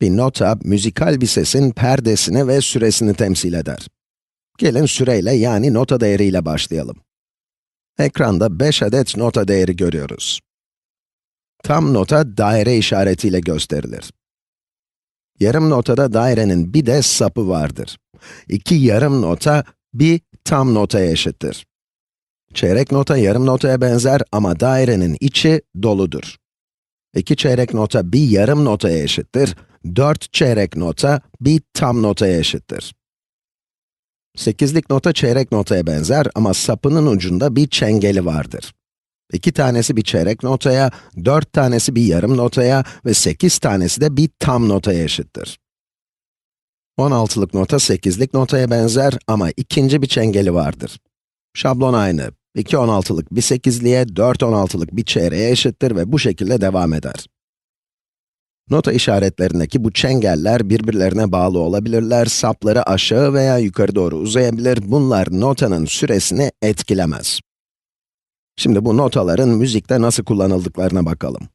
Bir nota, müzikal bir sesin perdesini ve süresini temsil eder. Gelin süreyle yani nota değeriyle başlayalım. Ekranda 5 adet nota değeri görüyoruz. Tam nota daire işaretiyle gösterilir. Yarım notada dairenin bir de sapı vardır. İki yarım nota, bir tam notaya eşittir. Çeyrek nota yarım notaya benzer ama dairenin içi doludur. İki çeyrek nota bir yarım notaya eşittir. Dört çeyrek nota bir tam notaya eşittir. Sekizlik nota çeyrek notaya benzer ama sapının ucunda bir çengeli vardır. İki tanesi bir çeyrek notaya, dört tanesi bir yarım notaya ve sekiz tanesi de bir tam notaya eşittir. 16'lık nota 8'lik notaya benzer ama ikinci bir çengeli vardır. Şablon aynı. 2 16'lık bir 8'liğe, 4 16'lık bir çeyreğe eşittir ve bu şekilde devam eder. Nota işaretlerindeki bu çengeller birbirlerine bağlı olabilirler, sapları aşağı veya yukarı doğru uzayabilir, bunlar notanın süresini etkilemez. Şimdi bu notaların müzikte nasıl kullanıldıklarına bakalım.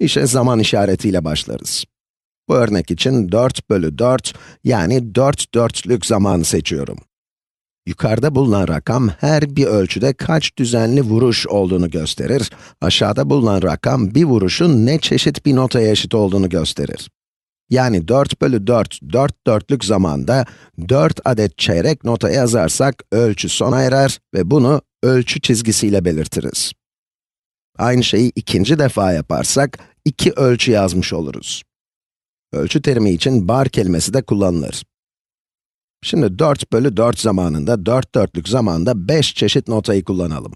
İşe zaman işaretiyle başlarız. Bu örnek için 4 bölü 4, yani 4 dörtlük zamanı seçiyorum. Yukarıda bulunan rakam her bir ölçüde kaç düzenli vuruş olduğunu gösterir, aşağıda bulunan rakam bir vuruşun ne çeşit bir notaya eşit olduğunu gösterir. Yani 4 bölü 4, 4 dörtlük zamanda 4 adet çeyrek nota yazarsak ölçü sona erer ve bunu ölçü çizgisiyle belirtiriz. Aynı şeyi ikinci defa yaparsak, iki ölçü yazmış oluruz. Ölçü terimi için bar kelimesi de kullanılır. Şimdi 4 bölü 4 zamanında, 4 dörtlük zamanda 5 çeşit notayı kullanalım.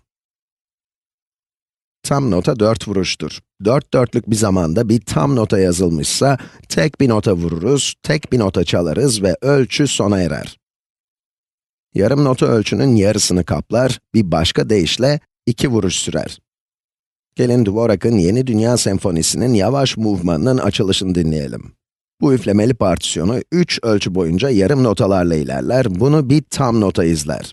Tam nota 4 vuruştur. 4 dörtlük bir zamanda bir tam nota yazılmışsa, tek bir nota vururuz, tek bir nota çalarız ve ölçü sona erer. Yarım nota ölçünün yarısını kaplar, bir başka deyişle 2 vuruş sürer. Gelin Dvorak'ın Yeni Dünya Senfonisi'nin yavaş movmanının açılışını dinleyelim. Bu üflemeli partisyonu 3 ölçü boyunca yarım notalarla ilerler, bunu bir tam nota izler.